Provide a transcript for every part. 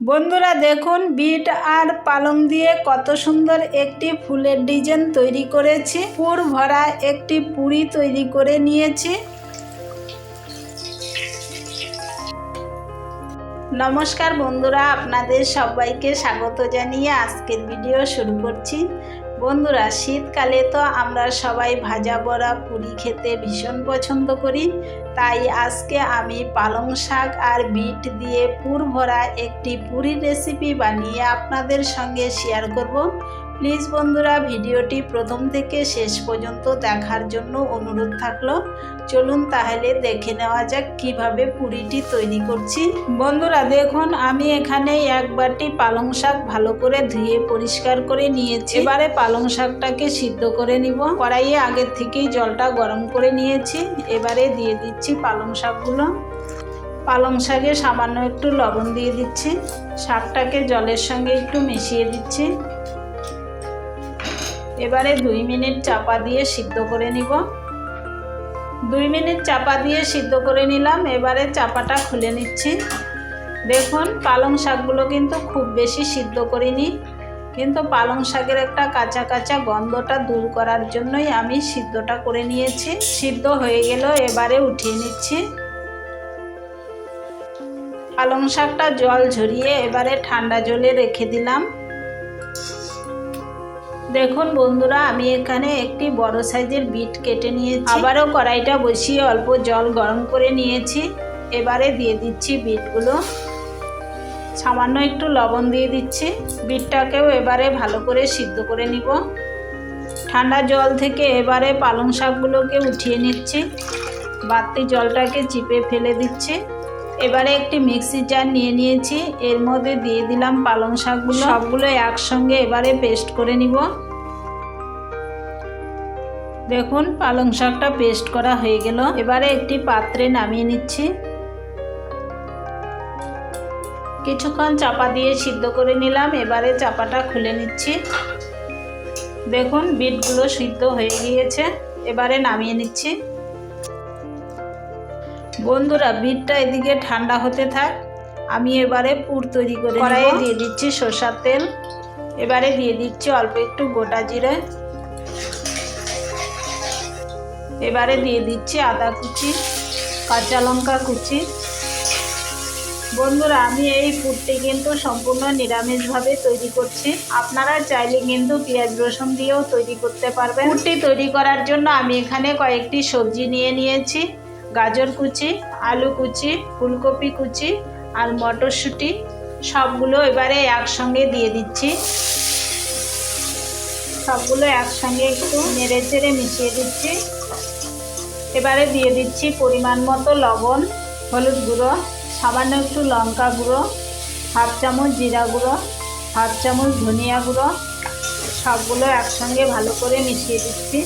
বন্ধুরা দেখুন, বিট আর পালং দিয়ে কত সুন্দর একটি ফুলের ডিজাইন তৈরি করেছি। পুর ভরা একটি পুরি তৈরি করে নিয়েছি। নমস্কার বন্ধুরা, আপনাদের সবাইকে স্বাগত জানিয়ে আজকের ভিডিও শুরু করছি। বন্ধুরা, শীতকালে তো আমরা সবাই ভাজা বড়া, পুরি খেতে ভীষণ পছন্দ করি। তাই আজকে আমি পালং শাক আর বিট দিয়ে পুর ভরা একটি পুরি রেসিপি বানিয়ে আপনাদের সঙ্গে শেয়ার করব। প্লিজ বন্ধুরা, ভিডিওটি প্রথম থেকে শেষ পর্যন্ত দেখার জন্য অনুরোধ থাকল। চলুন তাহলে দেখে নেওয়া যাক কীভাবে পুরিটি তৈরি করছি। বন্ধুরা, দেখুন, আমি এখানে এক বাটি পালং শাক ভালো করে ধুয়ে পরিষ্কার করে নিয়েছি। এবারে পালং শাকটাকে সিদ্ধ করে নিব। কড়াইয়ে আগের থেকেই জলটা গরম করে নিয়েছি। এবারে দিয়ে দিচ্ছি পালং শাকগুলো। পালং শাকে সামান্য একটু লবণ দিয়ে দিচ্ছি। শাকটাকে জলের সঙ্গে একটু মিশিয়ে দিচ্ছি। এবারে দুই মিনিট চাপা দিয়ে সিদ্ধ করে নিব। দুই মিনিট চাপা দিয়ে সিদ্ধ করে নিলাম, এবারে চাপাটা খুলে নিচ্ছি। দেখুন, পালং শাকগুলো কিন্তু খুব বেশি সিদ্ধ করিনি, কিন্তু পালং শাকের একটা কাঁচা কাঁচা গন্ধটা দূর করার জন্যই আমি সিদ্ধটা করে নিয়েছি। সিদ্ধ হয়ে গেল, এবারে উঠিয়ে নিচ্ছি। পালং শাকটা জল ঝরিয়ে এবারে ঠান্ডা জলে রেখে দিলাম। দেখুন বন্ধুরা, আমি এখানে একটি বড় সাইজের বিট কেটে নিয়েছি। আবারও কড়াইটা বসিয়ে অল্প জল গরম করে নিয়েছি। এবারে দিয়ে দিচ্ছি বিটগুলো। সামান্য একটু লবণ দিয়ে দিচ্ছি। বিটটাকেও এবারে ভালো করে সিদ্ধ করে নিব। ঠান্ডা জল থেকে এবারে পালং শাকগুলোকে উঠিয়ে নিচ্ছি। বাড়তি জলটাকে চিপে ফেলে দিচ্ছি। এবারে একটি মিক্সি জার নিয়ে নিয়েছি। এর মধ্যে দিয়ে দিলাম পালং শাকগুলো। সবগুলো একসঙ্গে এবারে পেস্ট করে নিব। দেখুন, পালং শাকটা পেস্ট করা হয়ে গেল। এবারে একটি পাত্রে নামিয়ে নিচ্ছি। কিছুক্ষণ চাপা দিয়ে সিদ্ধ করে নিলাম। এবারে চাপাটা খুলে নিচ্ছি। দেখুন, বিটগুলো সিদ্ধ হয়ে গিয়েছে। এবারে নামিয়ে নিচ্ছি। বন্ধুরা, বিটটা এদিকে ঠান্ডা হতে থাক। আমি এবারে পুর তৈরি করে কড়াইয়ে দিয়ে দিচ্ছি সর্ষার তেল। এবারে দিয়ে দিচ্ছি অল্প একটু গোটা জিরে। এবারে দিয়ে দিচ্ছি আদা কুচি, কাঁচা লঙ্কা কুচি। বন্ধুরা, আমি এই পুরটি কিন্তু সম্পূর্ণ নিরামিষভাবে তৈরি করছি। আপনারা চাইলে কিন্তু পেঁয়াজ রসুন দিয়েও তৈরি করতে পারবেন। পুরটি তৈরি করার জন্য আমি এখানে কয়েকটি সবজি নিয়ে নিয়েছি। গাজর কুচি, আলু কুচি, ফুলকপি কুচি আর মটরশুঁটি সবগুলো এবারে একসঙ্গে দিয়ে দিচ্ছি। সবগুলো একসঙ্গে একটু নেড়ে চেড়ে মিশিয়ে দিচ্ছি। এবারে দিয়ে দিচ্ছি পরিমাণ মতো লবণ, হলুদ গুঁড়ো, সামান্য একটু লঙ্কা গুঁড়ো, হাফ চামচ জিরা গুঁড়ো, হাফ চামচ ধনিয়া গুঁড়ো, সবগুলো একসঙ্গে ভালো করে মিশিয়ে দিচ্ছি।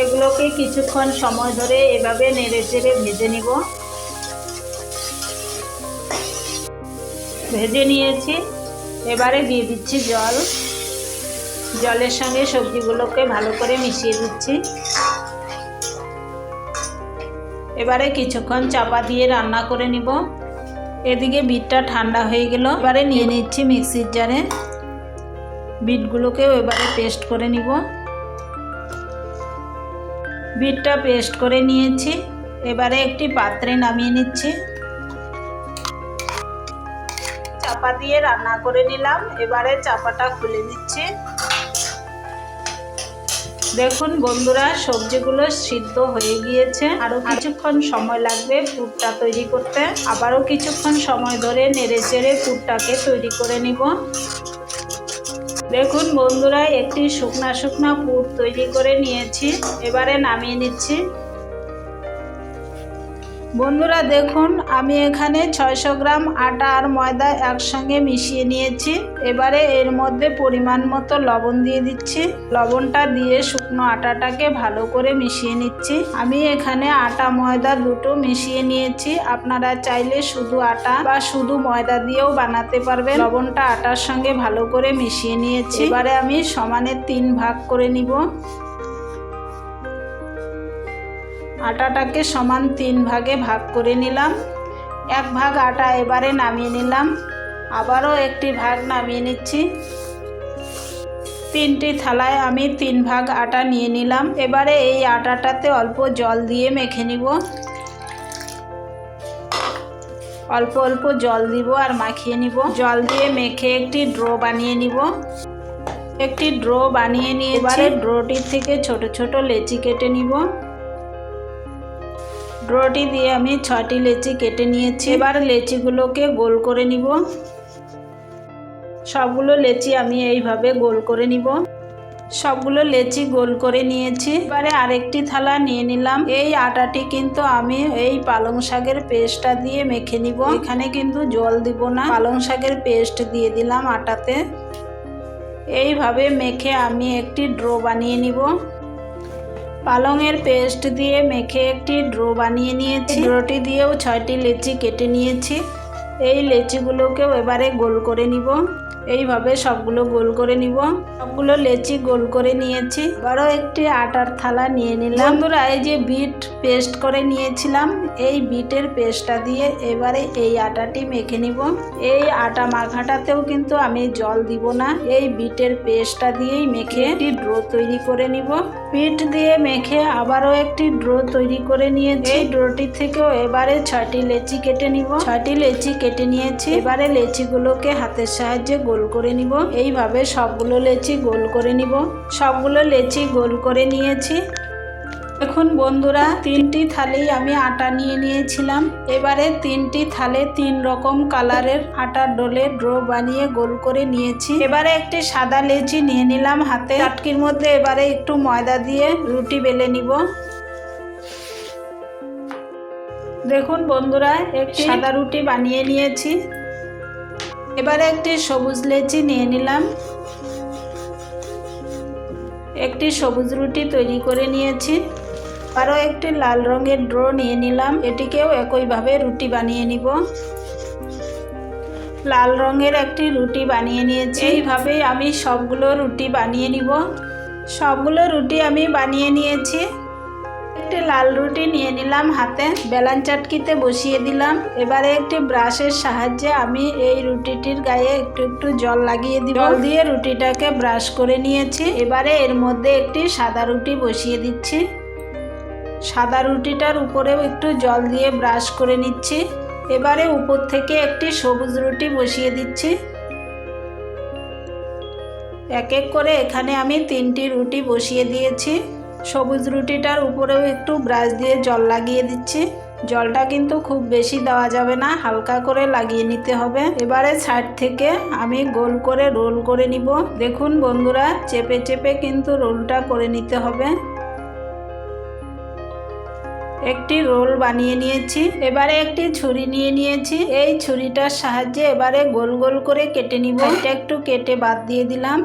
এগুলোকে কিছুক্ষণ সময় ধরে এভাবে নেড়ে চেড়ে ভেজে নিব। ভেজে নিয়েছি। এবারে দিয়ে দিচ্ছি জল। জলের সঙ্গে সবজিগুলোকে ভালো করে মিশিয়ে দিচ্ছি। এবারে কিছুক্ষণ চাপা দিয়ে রান্না করে নিব। এদিকে বিটটা ঠান্ডা হয়ে গেল। এবারে নিয়ে নিচ্ছি মিক্সির জারে। বিটগুলোকেও এবারে পেস্ট করে নিব। বিটটা পেস্ট করে নিয়েছি। এবারে একটি পাত্রে নামিয়ে নিচ্ছি। চাপা দিয়ে রান্না করে নিলাম। এবারে চাপাটা খুলে দিচ্ছি দেখুন বন্ধুরা, সবজিগুলো সিদ্ধ হয়ে গিয়েছে। আরও কিছুক্ষণ সময় লাগবে পুরটা তৈরি করতে। আবারও কিছুক্ষণ সময় ধরে নেড়ে চেড়ে পুরটাকে তৈরি করে নিব। দেখুন বন্ধুরা একটি শুকনা শুকনা পুর তৈরি করে নিয়েছি। এবারে নামিয়ে নিচ্ছি। বন্ধুরা দেখুন, আমি এখানে ছয়শো গ্রাম আটা আর ময়দা একসঙ্গে মিশিয়ে নিয়েছি। এবারে এর মধ্যে পরিমাণ মতো লবণ দিয়ে দিচ্ছি। লবণটা দিয়ে শুকনো আটাটাকে ভালো করে মিশিয়ে নিচ্ছি। আমি এখানে আটা, ময়দা দুটো মিশিয়ে নিয়েছি। আপনারা চাইলে শুধু আটা বা শুধু ময়দা দিয়েও বানাতে পারবেন। লবণটা আটার সঙ্গে ভালো করে মিশিয়ে নিয়েছি। এবারে আমি সমানে তিন ভাগ করে নিব। আটাটাকে সমান তিন ভাগে ভাগ করে নিলাম। এক ভাগ আটা এবারে নামিয়ে নিলাম। আবারও একটি ভাগ নামিয়ে নিচ্ছি। তিনটি থালায় আমি তিন ভাগ আটা নিয়ে নিলাম। এবারে এই আটাটাতে অল্প জল দিয়ে মেখে নিব। অল্প অল্প জল দিব আর মাখিয়ে নিব। জল দিয়ে মেখে একটি ড্রো বানিয়ে নিব। একটি ড্রো বানিয়ে নিয়ে এবারে ড্রোটির থেকে ছোট ছোট লেচি কেটে নিব। ড্রোটি দিয়ে আমি ছটি লেচি কেটে নিয়েছি। এবার লেচিগুলোকে গোল করে নিব। সবগুলো লেচি আমি এইভাবে গোল করে নিব। সবগুলো লেচি গোল করে নিয়েছি। এবারে আরেকটি থালা নিয়ে নিলাম। এই আটাটি কিন্তু আমি এই পালং শাকের পেস্টটা দিয়ে মেখে নিব। এখানে কিন্তু জল দিব না। পালং শাকের পেস্ট দিয়ে দিলাম আটাতে। এইভাবে মেখে আমি একটি ড্রো বানিয়ে নিব। পালংয়ের পেস্ট দিয়ে মেখে একটি ড্রো বানিয়ে নিয়েছি। ড্রোটি দিয়েও ছয়টি লেচি কেটে নিয়েছি। এই লেচিগুলোকেও এবারে গোল করে নিব। এইভাবে সবগুলো গোল করে নিব। সবগুলো লেচি গোল করে নিয়েছি। বড় একটি আটার থালা নিয়ে নিলাম। বন্ধুরা, এই যে বিট পেস্ট করে নিয়েছিলাম, এই বিটের পেস্টটা দিয়ে এবারে এই আটাটি মেখে নিব। এই আটা মাখাটাতেও কিন্তু আমি জল দিব না। এই বিটের পেস্টটা দিয়েই মেখে একটি ড্রো তৈরি করে নিব। বিট দিয়ে মেখে আবারও একটি ড্রো তৈরি করে নিয়েছি। এই ড্রোটি থেকেও এবারে ছয়টি লেচি কেটে নিব। ছয়টি লেচি কেটে নিয়েছি। এবারে লেচিগুলোকে হাতের সাহায্যে গোল করে নিব। এইভাবে সবগুলো লেচি গোল করে নিব। সবগুলো লেচি গোল করে নিয়েছি। এখন বন্ধুরা, তিনটি থালি আমি আটা নিয়ে নিয়েছিলাম। এবারে তিনটি থালে তিন রকম কালারের আটার ডোলে ড্রো বানিয়ে গোল করে নিয়েছি। এবারে একটি সাদা লেচি নিয়ে নিলাম হাতে। চাটকির মধ্যে এবারে একটু ময়দা দিয়ে রুটি বেলে নিব। দেখুন বন্ধুরা, একটি সাদা রুটি বানিয়ে নিয়েছি। এবারে একটি সবুজ লেচি নিয়ে নিলাম। একটি সবুজ রুটি তৈরি করে নিয়েছি। আরও একটি লাল রঙের ড্রো নিয়ে নিলাম। এটিকেও একইভাবে রুটি বানিয়ে নিব। লাল রঙের একটি রুটি বানিয়ে নিয়েছি। এইভাবেই আমি সবগুলো রুটি বানিয়ে নিব। সবগুলো রুটি আমি বানিয়ে নিয়েছি। একটি লাল রুটি নিয়ে নিলাম হাতে। বেলান চাটকিতে বসিয়ে দিলাম। এবারে একটি ব্রাশের সাহায্যে আমি এই রুটিটির গায়ে একটু একটু জল লাগিয়ে দিই জল দিয়ে রুটিটাকে ব্রাশ করে নিয়েছি। এবারে এর মধ্যে একটি সাদা রুটি বসিয়ে দিচ্ছি। সাদা রুটিটার উপরেও একটু জল দিয়ে ব্রাশ করে নিচ্ছি। এবারে উপর থেকে একটি সবুজ রুটি বসিয়ে দিচ্ছি। এক এক করে এখানে আমি তিনটি রুটি বসিয়ে দিয়েছি। সবুজ রুটিটার উপরেও একটু ব্রাশ দিয়ে জল লাগিয়ে দিচ্ছি। জলটা কিন্তু খুব বেশি দেওয়া যাবে না, হালকা করে লাগিয়ে নিতে হবে। এবারে সাইড থেকে আমি গোল করে রোল করে নিব। দেখুন বন্ধুরা, চেপে চেপে কিন্তু রোলটা করে নিতে হবে। একটি রোল বানিয়ে নিয়েছি। এবারে একটি ছুরি নিয়ে নিয়েছি। এই ছুরিটার সাহায্যে এবারে গোল গোল করে কেটে নিব। এটা একটু কেটে বাদ দিয়ে দিলাম।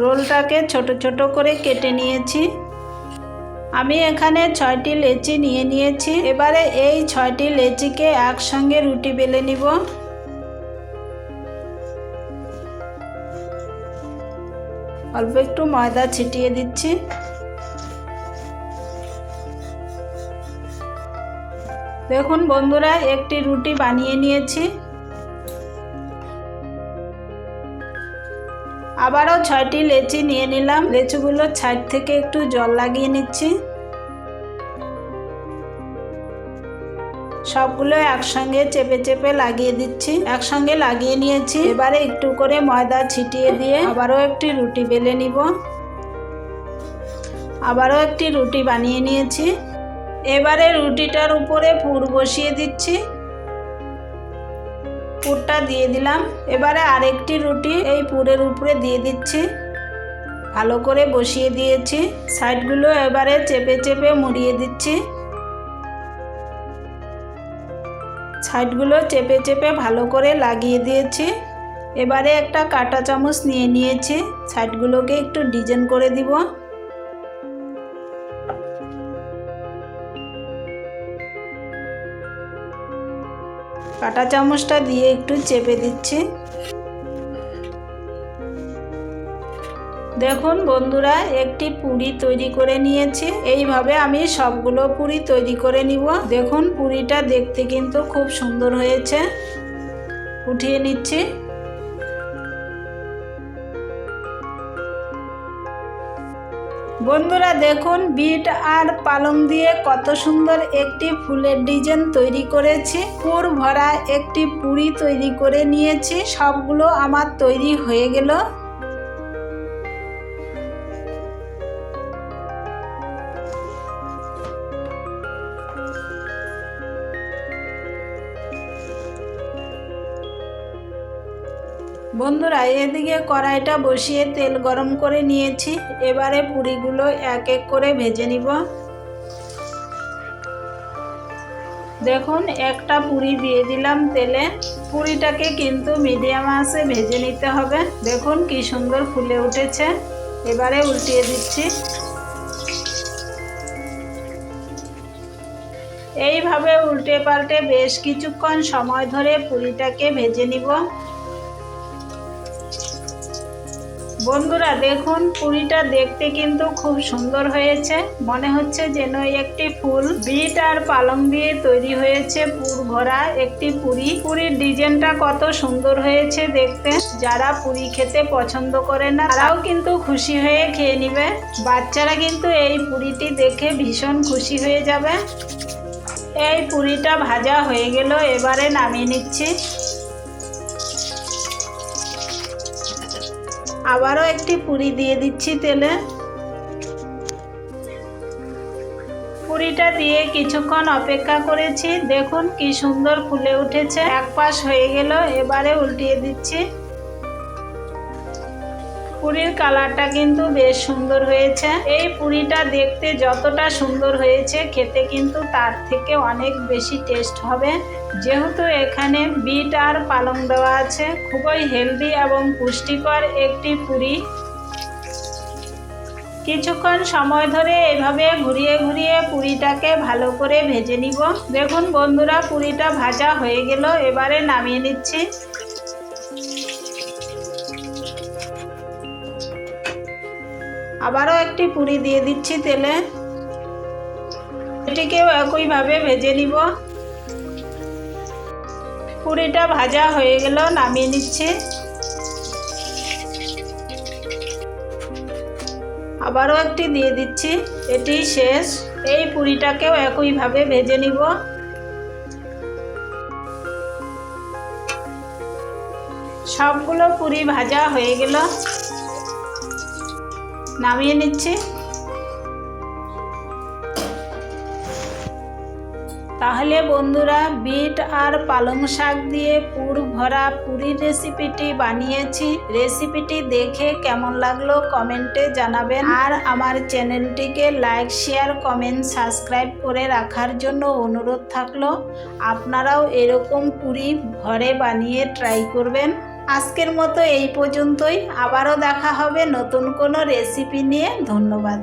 রোলটাকে ছোট ছোট করে কেটে নিয়েছি। আমি এখানে ছয়টি লেচি নিয়ে নিয়েছি। এবারে এই ছয়টি লেচিকে একসঙ্গে রুটি বেলে নিব। অল্প একটু ময়দা ছিটিয়ে দিচ্ছি। দেখুন বন্ধুরা, একটি রুটি বানিয়ে নিয়েছি। আবারও ছয়টি লেচি নিয়ে নিলাম। লেচুগুলোর ছাইড থেকে একটু জল লাগিয়ে নিচ্ছি। সবগুলো একসঙ্গে চেপে চেপে লাগিয়ে দিচ্ছি। একসঙ্গে লাগিয়ে নিয়েছি। এবারে একটু করে ময়দা ছিটিয়ে দিয়ে আবারও একটি রুটি বেলে নিব। আবারও একটি রুটি বানিয়ে নিয়েছি। এবারে রুটিটার উপরে পুর বসিয়ে দিচ্ছি। পুরটা দিয়ে দিলাম। এবারে আরেকটি রুটি এই পুরের উপরে দিয়ে দিচ্ছি। ভালো করে বসিয়ে দিয়েছি। সাইডগুলো এবারে চেপে চেপে মুড়িয়ে দিচ্ছি। সাইডগুলো চেপে চেপে ভালো করে লাগিয়ে দিয়েছি। এবারে একটা কাটা চামচ নিয়ে নিয়েছি। সাইডগুলোকে একটু ডিজাইন করে দিব। কাটা চামচটা দিয়ে একটু চেপে দিচ্ছি। দেখুন বন্ধুরা, একটি পুরি তৈরি করে নিয়েছি। এইভাবে আমি সবগুলো পুরি তৈরি করে নিব। দেখুন পুরিটা দেখতে কিন্তু খুব সুন্দর হয়েছে। উঠিয়ে নিচ্ছি। বন্ধুরা দেখুন, বিট আর পালং দিয়ে কত সুন্দর একটি ফুলের ডিজাইন তৈরি করেছি। পুর ভরা একটি পুরি তৈরি করে নিয়েছি। সবগুলো আমার তৈরি হয়ে গেল। বন্ধুরা, এদিকে কড়াইটা বসিয়ে তেল গরম করে নিয়েছি। এবারে পুরিগুলো এক এক করে ভেজে নিব। দেখুন, একটা পুরি দিয়ে দিলাম তেলে। পুরিটাকে কিন্তু মিডিয়াম আঁচে ভেজে নিতে হবে। দেখুন কি সুন্দর ফুলে উঠেছে। এবারে উল্টিয়ে দিচ্ছি। এইভাবে উল্টে পাল্টে বেশ কিছুক্ষণ সময় ধরে পুরিটাকে ভেজে নিব। বন্ধুরা দেখুন, পুরিটা দেখতে কিন্তু খুব সুন্দর হয়েছে। মনে হচ্ছে যেন একটি ফুল বিট আর পালং দিয়ে তৈরি হয়েছে পুর ভরা একটি পুরি। পুরীর ডিজাইনটা কত সুন্দর হয়েছে দেখতে। যারা পুরি খেতে পছন্দ করে না, তারাও কিন্তু খুশি হয়ে খেয়ে নিবে। বাচ্চারা কিন্তু এই পুরিটি দেখে ভীষণ খুশি হয়ে যাবে। এই পুরিটা ভাজা হয়ে গেল, এবারে নামিয়ে নিচ্ছি। আবারও একটি পুরি দিয়ে দিচ্ছি তেলে। পুরিটা দিয়ে কিছুক্ষণ অপেক্ষা করেছি। দেখুন কি সুন্দর ফুলে উঠেছে। এক পাশ হয়ে গেল, এবারে উল্টিয়ে দিচ্ছি। পুরীর কালারটা কিন্তু বেশ সুন্দর হয়েছে। এই পুরিটা দেখতে যতটা সুন্দর হয়েছে, খেতে কিন্তু তার থেকে অনেক বেশি টেস্ট হবে। যেহেতু এখানে বিট আর পালং দেওয়া আছে, খুবই হেলদি এবং পুষ্টিকর একটি পুরি। কিছুক্ষণ সময় ধরে এভাবে ঘুরিয়ে ঘুরিয়ে পুরিটাকে ভালো করে ভেজে নিব। দেখুন বন্ধুরা, পুরিটা ভাজা হয়ে গেল, এবারে নামিয়ে নিচ্ছি। আবারও একটি পুরি দিয়ে দিচ্ছি তেলে। এটিকেও একইভাবে ভেজে নিব। পুরিটা ভাজা হয়ে গেল, নামিয়ে নিচ্ছি। আবারও একটি দিয়ে দিচ্ছি এটি শেষ। এই পুরিটাকেও একইভাবে ভেজে নিব। সবগুলো পুরি ভাজা হয়ে গেল। নামিয়ে নিচ্ছি। তাহলে বন্ধুরা, বিট আর পালং শাক দিয়ে পুর ভরা পুরীর রেসিপিটি বানিয়েছি। রেসিপিটি দেখে কেমন লাগল কমেন্টে জানাবেন। আর আমার চ্যানেলটিকে লাইক, শেয়ার, কমেন্ট, সাবস্ক্রাইব করে রাখার জন্য অনুরোধ থাকল। আপনারাও এরকম পুরি ঘরে বানিয়ে ট্রাই করবেন। আজকের মতো এই পর্যন্তই। আবারও দেখা হবে নতুন কোনো রেসিপি নিয়ে। ধন্যবাদ।